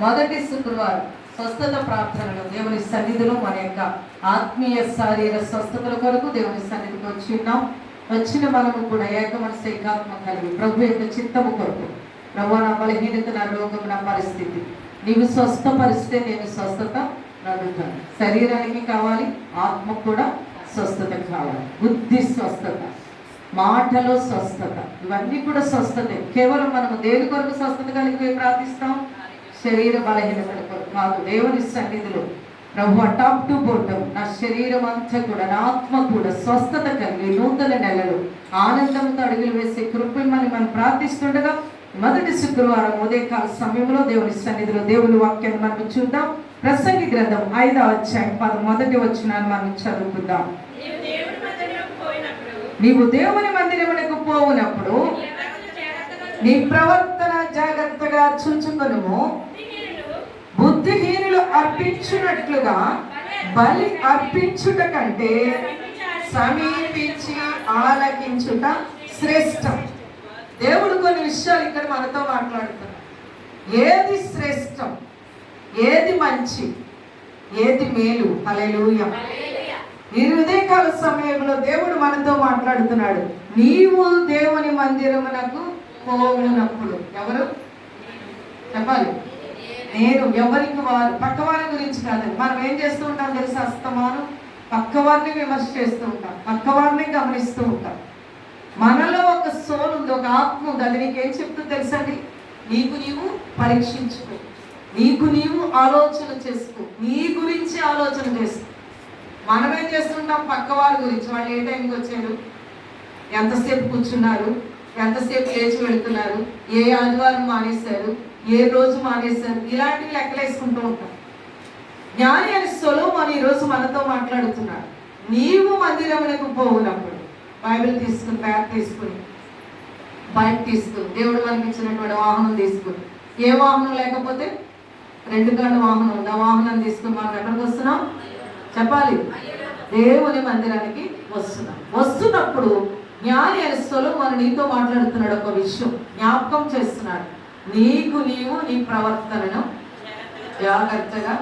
మొదటి శుక్రవారం స్వస్థత ప్రార్థనలు దేవుని సన్నిధిలో మన యొక్క ఆత్మీయ శారీర స్వస్థతల కొరకు దేవుని సన్నిధికి వచ్చి ఉన్నాం. వచ్చిన మనము కూడా ఏక మనసు ఏకాత్మ కలిగి ప్రభు యొక్క చిత్తము కొరకు. ప్రభు నా బలహీనత నా రోగం నా పరిస్థితి. నీవు స్వస్థపరిస్తే నేను స్వస్థత నడుగుతాను శరీరానికి కావాలి ఆత్మకు కూడా స్వస్థత కావాలి. బుద్ధి స్వస్థత మాటలో స్వస్థత. ఇవన్నీ కూడా స్వస్థతే. కేవలం మనము దేని కొరకు స్వస్థత కలిగి ప్రార్థిస్తాం? శరీర బలహీనతల కాదు దేవుని సన్నిధిలో ప్రభు టాప్ టు బోటం నా శరీరం అంతా కూడా నా ఆత్మ కూడా స్వస్థత కలిగి నూతన నెలలు ఆనందంతో అడుగులు వేసే కృపమని మనం ప్రార్థిస్తుండగా మొదటి శుక్రవారం ఉదయకాల సమయంలో దేవుని సన్నిధిలో దేవుని వాక్యాన్ని మనం చూద్దాం. ప్రసంగి గ్రంథం ఐదవ అధ్యాయం పద మొదటి వచ్చినాన్ని మనం చదువుకుందాం. నీవు దేవుని మందిరమునకు పోవునప్పుడు నీ ప్రవర్తన జాగ్రత్తగా చూచుకొనుము. బుద్ధిహీనులు అర్పించున్నట్లుగా బలి అర్పించుట కంటే సమీపించి ఆలకించుట శ్రేష్టం. దేవుడు కొన్ని విషయాలు ఇక్కడ మనతో మాట్లాడుతున్నాడు ఏది శ్రేష్టం? ఏది మంచి? ఏది మేలు? అలెలుయ ఈ హృదయకాల సమయంలో దేవుడు మనతో మాట్లాడుతున్నాడు. నీవు దేవుని మందిరమునకు పోవునప్పుడు. ఎవరు? చెప్పాలి. నేను ఎవరికి వారు పక్క వారి గురించి కాదండి. మనం ఏం చేస్తూ ఉంటాం తెలుసు? అస్తమానం? పక్క వారిని విమర్శ చేస్తూ ఉంటాం. పక్క వారిని గమనిస్తూ ఉంటాం. మనలో ఒక సోల్ ఉంది ఒక ఆత్మ ఉంది. అది నీకేం చెప్తుంది తెలుసండి నీకు నీవు పరీక్షించుకో. నీకు నీవు ఆలోచన చేసుకో. నీ గురించి ఆలోచన చేసుకో. మనం ఏం చేస్తుంటాం పక్క వాళ్ళ గురించి. వాళ్ళు ఏ టైంకి వచ్చారు? ఎంతసేపు కూర్చున్నారు? ఎంతసేపు లేచి వెళ్తున్నారు? ఏ ఆదివారం మానేశారు? ఏ రోజు మానేశారు? ఇలాంటివి లెక్కలేసుకుంటూ ఉంటాం జ్ఞాని అని సొలోమోని ఈరోజు మనతో మాట్లాడుతున్నాడు నీవు మందిరమునకు పోవునప్పుడు బైబిల్ తీసుకుని బ్యాగ్ తీసుకుని బైక్ తీసుకుని దేవుడు మనకి ఇచ్చినటువంటి వాహనం తీసుకుని. ఏ వాహనం లేకపోతే రెండు గంటల వాహనం ఉంది. ఆ వాహనం తీసుకుని మనం ఎక్కడికి వస్తున్నాం? చెప్పాలి. దేవుని మందిరానికి వస్తున్నాం. వస్తున్నప్పుడు జ్ఞాని అని సొలొమోను నీతో మాట్లాడుతున్నాడు ఒక విషయం జ్ఞాపకం చేస్తున్నాడు. నీకు నీవు నీ ప్రవర్తనను జాగ్రత్తగా